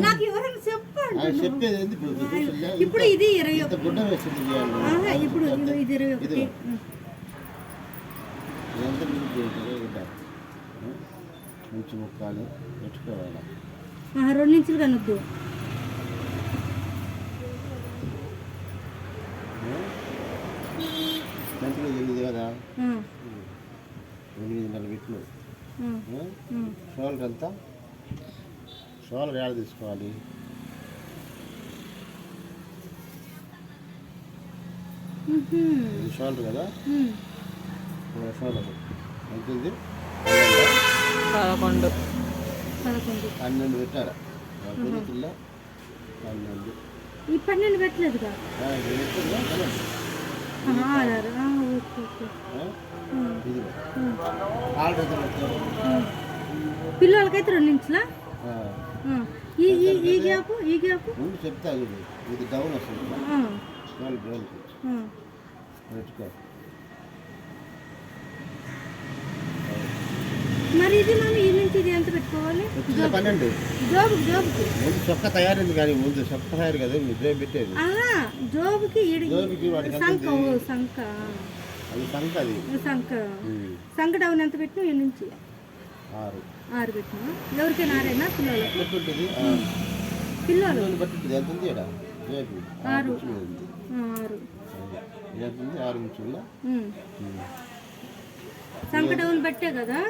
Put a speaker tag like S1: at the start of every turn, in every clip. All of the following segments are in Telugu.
S1: నాకు ఎవరైనా చెప్పండి
S2: ఇప్పుడు
S1: ఇది ఇరవై ఇప్పుడు ఇది- ఇరవై ఒకటి?
S2: మంచి ముక్కాలు పెట్టుకోవాలి.
S1: రెండు ఇంచులు కనొద్దు
S2: ఎనిమిది కదా?
S1: ఆ,
S2: ఎనిమిదిన్నర బిట్లు. షోల్డర్ షోల్డర్ ఏడ తీసుకోవాలి. షోల్డర్ కదా? షోల్డర్. ఉంది
S3: పదకొండు.
S1: పదకొండు.
S2: పన్నెండు పెట్టారా? పిల్ల పన్నెండు.
S1: ఈ పన్నెండు
S2: ఆ.
S1: పిల్లలకైతే రెండు ఇంచులా. ఈ ఈ ఈ గ్యాప్ ఈ గ్యాప్?
S2: ముందు చెప్తా చూడు ఇది డౌన్ వస్తుంది. డౌన్కి
S1: ఆ.
S2: పెట్టుకో.
S1: మరి ఇది మనం ఈ నుంచి ఇది ఎంత పెట్టుకోవాలి?
S2: పన్నెండు.
S1: జోబుకి జోబుకి
S2: ముందు చొక్క తయారైంది కానీ ముందు చొక్క తయారు కదా నిద్ర పెట్టేది.
S1: జోబుకి
S2: జోబుకి?
S1: ఓ సంఖ.
S2: అది సంఖ అది. ఉమ్.
S1: సంఖ డౌన్ ఎంత పెట్టినా ఈ నుంచి.
S2: ఆరు.
S1: ఆరు పెట్టినా? ఎవరికైనా ఆరేనా? పిల్లలు.
S2: ఎట్లుంటుంది? ఆ,
S1: పిల్లలు.
S2: ఆరు
S1: ఆరు. డౌన్ బట్టే కదా?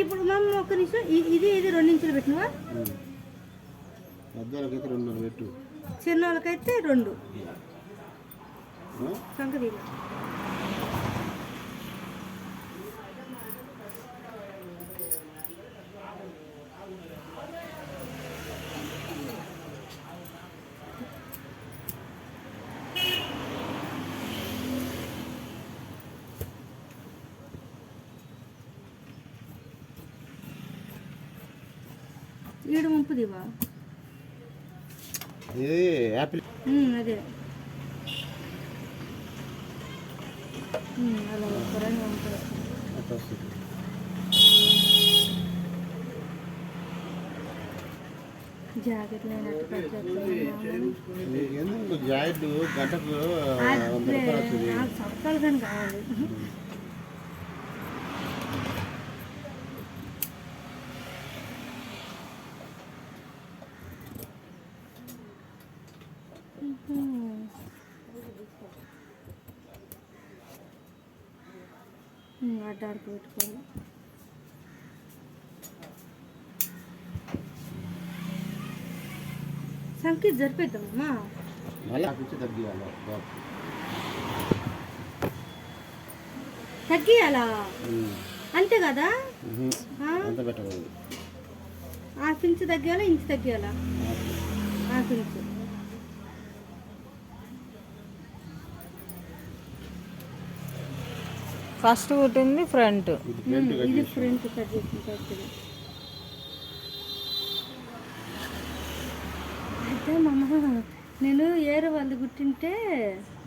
S1: ఇప్పుడు మమ్మ ఒక్క నిమిషం. ఇది ఇది రెండు ఇంచులు పెట్టినవా
S2: పెద్దవాళ్ళకైతే రెండున్నర పెట్టు.
S1: చిన్న వాళ్ళకైతే రెండు.
S2: ఆ?
S1: సంఖ తీగ ఏడు ముంపుదివా
S2: ఇది యాపిల్.
S1: అదే. అలా
S2: అట్లా వస్తుంది.
S1: జాకెట్ లేనట్టు కట్ చేస్తాను.
S2: ఎందుకు జాయింట్ గంటకు
S1: కానీ కావాలి. అడ్డాడుకు పెట్టుకోవాలి సంఖ్య జరిపేద్దామమ్మా
S2: తగ్గియాలి.
S1: తగ్గియాలా. అంతే కదా? హాఫ్ ఇంచ్ తగ్గాలా ఇంచ్ తగ్గాలా
S2: నాకు.
S1: హాఫ్ ఇంచ్
S3: ఫస్ట్ కుట్టింది ఫ్రంట్.
S2: ఇది ఫ్రంట్ కట్
S1: చేసిన అయితే మమ్మ నేను ఏరు వాళ్ళు గుట్టింటే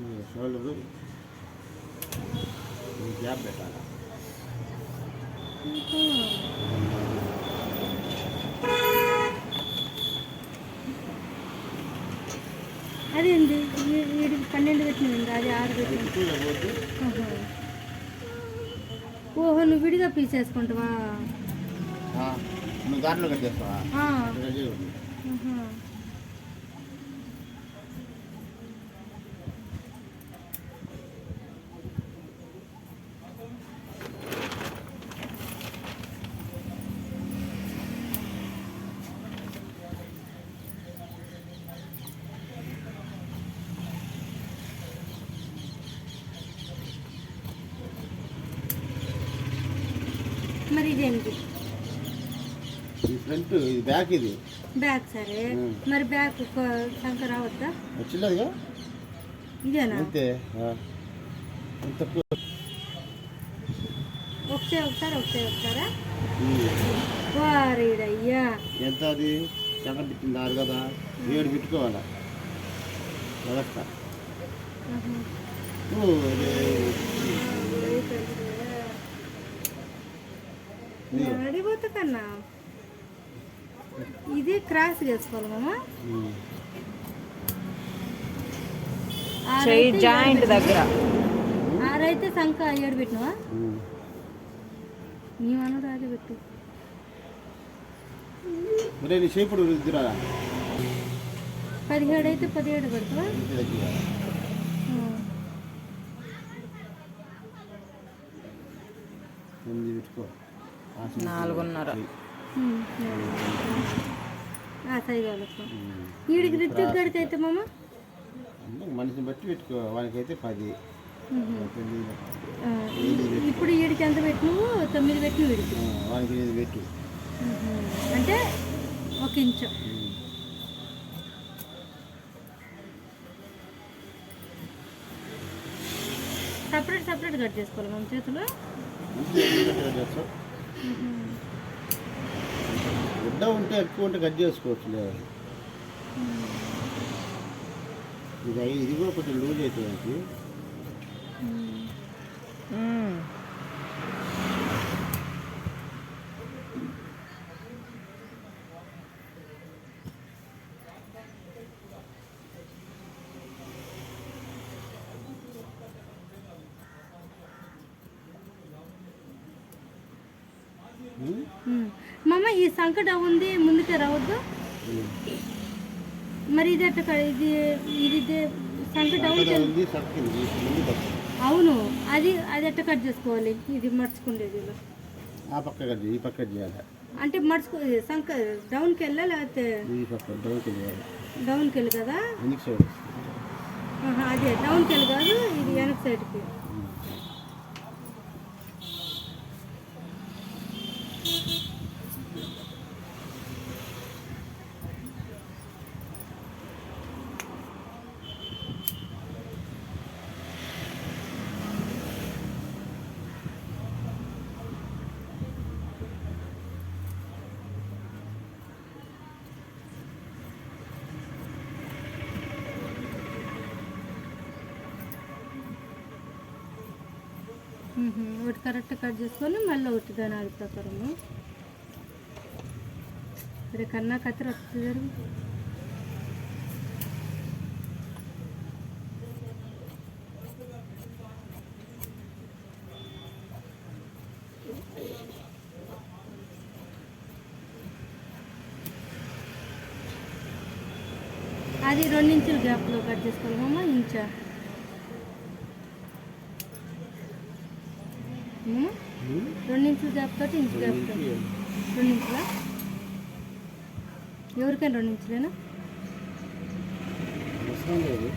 S2: ఇది షోల్డర్
S1: అదేంది వీడికి పన్నెండు పెట్టింది అది ఆరు పెట్టింది. ఓహో నువ్వు విడిగా పీసేసుకుంటావా
S2: ఆ, నువ్వు దాంట్లో
S1: మరి ఇదేంటి
S2: ఇది ఫ్రంట్ ఇది బ్యాక్ ఇది.
S1: బ్యాగ్ సరే. మరి బ్యాగ్ సంఖ్య రావద్దా?
S2: వచ్చిల్లదుగా
S1: ఇదేనా?
S2: అంతే.
S1: ఒకటే ఒకసారి ఒకటే ఒకసారా. వారీడయ్యా
S2: ఎంత అది? సెకండ్ పెట్టింది ఆరు కదా? ఏడు పెట్టుకోవాలా? వ్యవస్థ.
S1: అడిగిపోతే కన్నా ఇది క్రాస్ చేసుకోవాలి మామ.
S2: ఉమ్.
S3: చెయ్యి జాయింట్ దగ్గర.
S1: ఆరైతే సంఖ ఏడు పెట్టినవా?
S2: ఉమ్.
S1: నీ మనడు అదే పెట్టు.
S2: నీ ఇద్దరా
S1: పదిహేడు అయితే పదిహేడు పెడతావా?
S2: పెట్టుకో.
S3: నాలుగున్నర.
S1: వీడికి గడికి అయితే మామ?
S2: మనిషిని బట్టి పెట్టుకో వానికైతే పది.
S1: ఇప్పుడు వీడికి ఎంత పెట్టినవు తొమ్మిది పెట్టిన వీడికి.
S2: వానికి ఎనిమిది పెట్టు.
S1: అంటే ఒక ఇంచు. సపరేట్ సపరేట్ కట్ చేసుకోవాలి మన చేతులు?
S2: గుడ్డ ఉంటే ఎక్కువ ఉంటే కట్ చేసుకోవచ్చు లేదు ఇది ఇది కూడా కొంచెం లూజ్ అవుతుంది మనకి
S3: మ్మ్.
S2: ఉమ్?
S1: ఉమ్. మామ ఈ సంకట ఉంది ముందుకే రావద్దు. మరి ఇది ఎట్ట క- ఇది ఇది సంకట అవును అది అది ఎట్ట కట్ చేసుకోవాలి? ఇది మర్చుకుండేది.
S2: ఆ పక్క కట్ ఈ పక్క చేయాలి.
S1: అంటే మర్చుకో సంక డౌన్కి వెళ్ళా లేకపోతే
S2: ఈ పక్క డౌన్కి చేయాలి
S1: డౌన్కి వెళ్ళి కదా? అదే డౌన్కి వెళ్ళి కాదు ఇది వెనక సైడ్కి. ఒకటి కరెక్ట్ కట్ చేసుకొని మళ్ళీ ఒకటి దాని అది ప్రకారము సరే కన్నా కత్తిర వస్తుంది జరుగు. అది రెండు ఇంచుల గ్యాప్లో కట్ చేసుకోవాలి మామ ఇంచా. రెండు ఇంచుల గ్యాప్ తోటి ఇంచు గ్యాప్ తోటి రెండు ఇంచులా ఎవరికైనా రెండు ఇంచులేనా ఇది.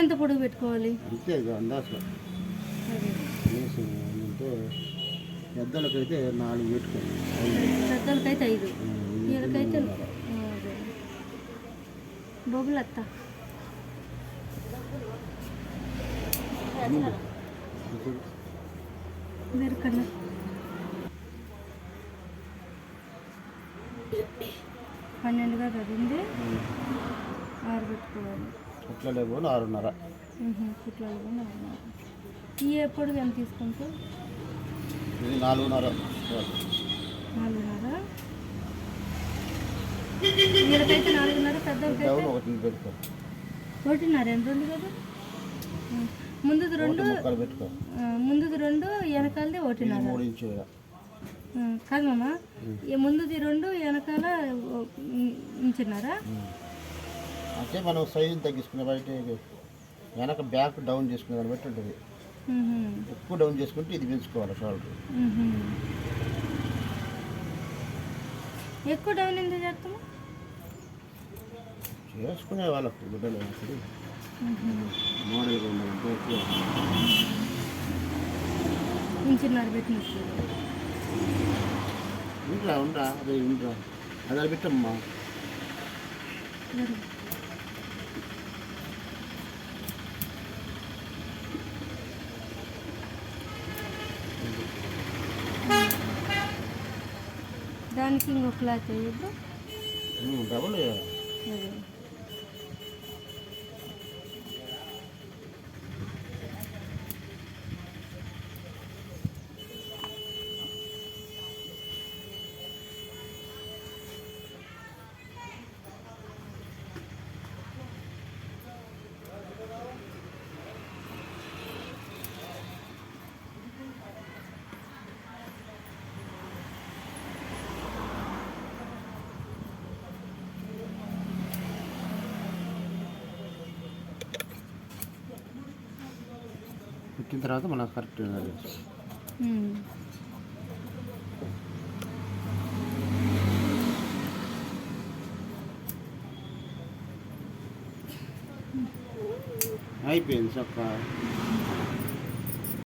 S1: ఎంత పొడుగు పెట్టుకోవాలి?
S2: అంతే అందాస పెద్దలకైతే నాలుగు పెట్టుకోండి
S1: పెద్దలకైతే ఐదు. వీళ్ళకైతే బొబ్బులు అత్త
S2: ముందు. ఇప్పుడు
S1: వేరు కన్నా పన్నెండుగా కదింది ఆరు పెట్టుకోవాలి.
S2: అట్లా లేవు? ఆరున్నర
S1: కుట్లలో కూడా ఆరున్నర. ఈ ఎప్పుడు ఎంత తీసుకుంటూ
S2: ఇది నాలుగున్నర.
S1: నాలుగున్నర. వీళ్ళకైతే నాలుగున్నర
S2: పెట్టుకో
S1: ఒకటిన్నర ఎంత ఉంది కదా. ముందుది రెండు ముందుది రెండు వెనకాలది ఒకటిన్నర
S2: మూడు ఇంచు ఇక.
S1: ఉం, కాదు మామ ఈ ముందుది రెండు వెనకాల
S2: ఉమ్. అంటే మనం సైజు తగ్గించుకునే బయట వెనక బ్యాక్ డౌన్ చేసుకునే దాన్ని బట్టి ఉంటుంది. ఎక్కువ డౌన్ చేసుకుంటే ఇది పెంచుకోవాలి షోల్డర్.
S1: ఎక్కువ డౌన్ ఎందుకు చేస్తాము
S2: చేసుకునే వాళ్ళకు గుడ్డలు. మోడల్గా ఉండాలంటే ఎక్కువ
S1: ఇంచున్నర
S2: ఉండరా ఉండరా అదే ఉండరా. అది పెట్టమ్మా.
S1: దానికి ఇంకొక క్లాత్
S2: డబుల్ పుట్టిన తర్వాత మనం కరెక్ట్. అయిపోయింది చక్క